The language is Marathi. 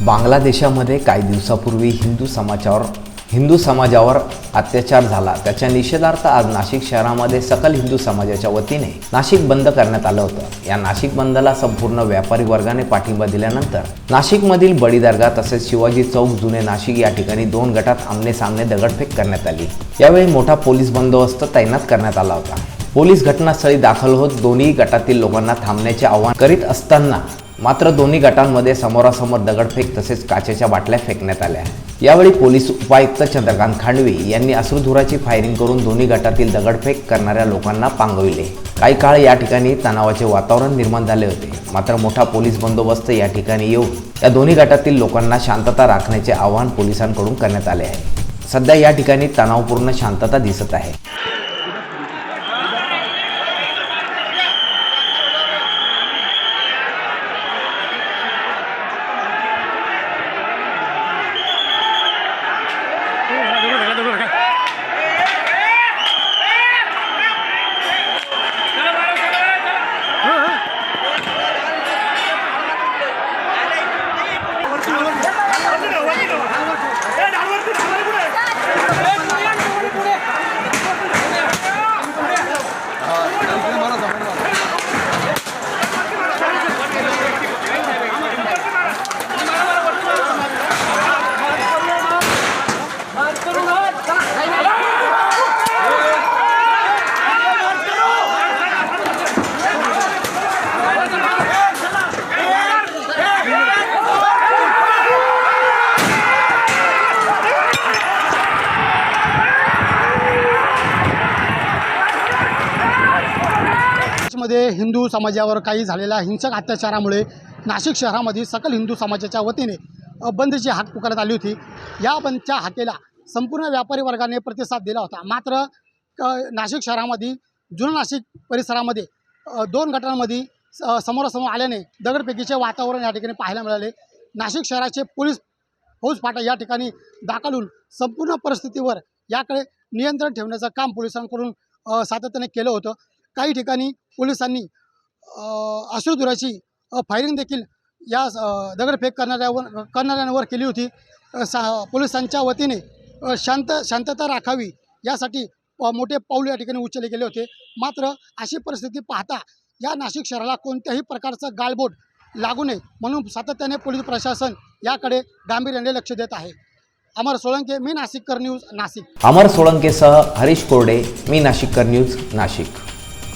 बांगलादेशामध्ये काही दिवसापूर्वी हिंदू समाजावर हिंदू समाजावर अत्याचार झाला. त्याच्या निषेधार्थ आज नाशिक शहरामध्ये सकल हिंदू समाजाच्या वतीने नाशिक बंद करण्यात आलं होतं. या नाशिक बंदला संपूर्ण व्यापारी वर्गाने पाठिंबा दिल्यानंतर नाशिकमधील बडी दर्गा तसेच शिवाजी चौक जुने नाशिक या ठिकाणी दोन गटात आमने सामने दगडफेक करण्यात आली. यावेळी मोठा पोलीस बंदोबस्त तैनात करण्यात आला होता. पोलीस घटनास्थळी दाखल होत दोन्ही गटातील लोकांना थांबण्याचे आवाहन करीत असताना मात्र दोन्ही गटांमध्ये समोरासमोर दगडफेक तसेच काचेच्या बाटल्या फेकण्यात आल्या. यावेळी पोलीस उपायुक्त चंद्रकांत खांडवी यांनी अश्रुधुराची फायरिंग करून दोन्ही गटातील दगडफेक करणाऱ्या लोकांना पांगविले. काही काळ या ठिकाणी तणावाचे वातावरण निर्माण झाले होते. मात्र मोठा पोलीस बंदोबस्त या ठिकाणी येऊन या दोन्ही गटातील लोकांना शांतता राखण्याचे आवाहन पोलिसांकडून करण्यात आले आहे. सध्या या ठिकाणी तणावपूर्ण शांतता दिसत आहे. मध्ये हिंदू समाजावर काही झालेल्या हिंसक अत्याचारामुळे नाशिक शहरामध्ये सकल हिंदू समाजाच्या वतीने बंदची हाक पुकारण्यात आली होती. या बंदच्या हाकेला संपूर्ण व्यापारी वर्गाने प्रतिसाद दिला होता. मात्र नाशिक शहरामध्ये जुनं नाशिक परिसरामध्ये दोन गटांमध्ये समोरासमोर आल्याने दगडफेकीचे वातावरण या ठिकाणी पाहायला मिळाले. नाशिक शहराचे पोलीस फौज फाटा या ठिकाणी दाखलून संपूर्ण परिस्थितीवर याकडे नियंत्रण ठेवण्याचं काम पोलिसांकडून सातत्याने केलं होतं. काही ठिकाणी पोलिसांनी अश्रुधुराची फायरिंग देखील या दगडफेक करणाऱ्यावर करणाऱ्यांवर केली होती. सा पोलिसांच्या वतीने शांत शांतता राखावी यासाठी मोठे पाऊल या ठिकाणी उचलले गेले होते. मात्र अशी परिस्थिती पाहता या नाशिक शहराला कोणत्याही प्रकारचं गाळबोट लागू नये म्हणून सातत्याने पोलीस प्रशासन याकडे गांभीर्याने लक्ष देत आहे. अमर सोळंके मी नाशिककर न्यूज नाशिक. अमर सोळंकेसह हरीश कोरडे मी नाशिककर न्यूज नाशिक.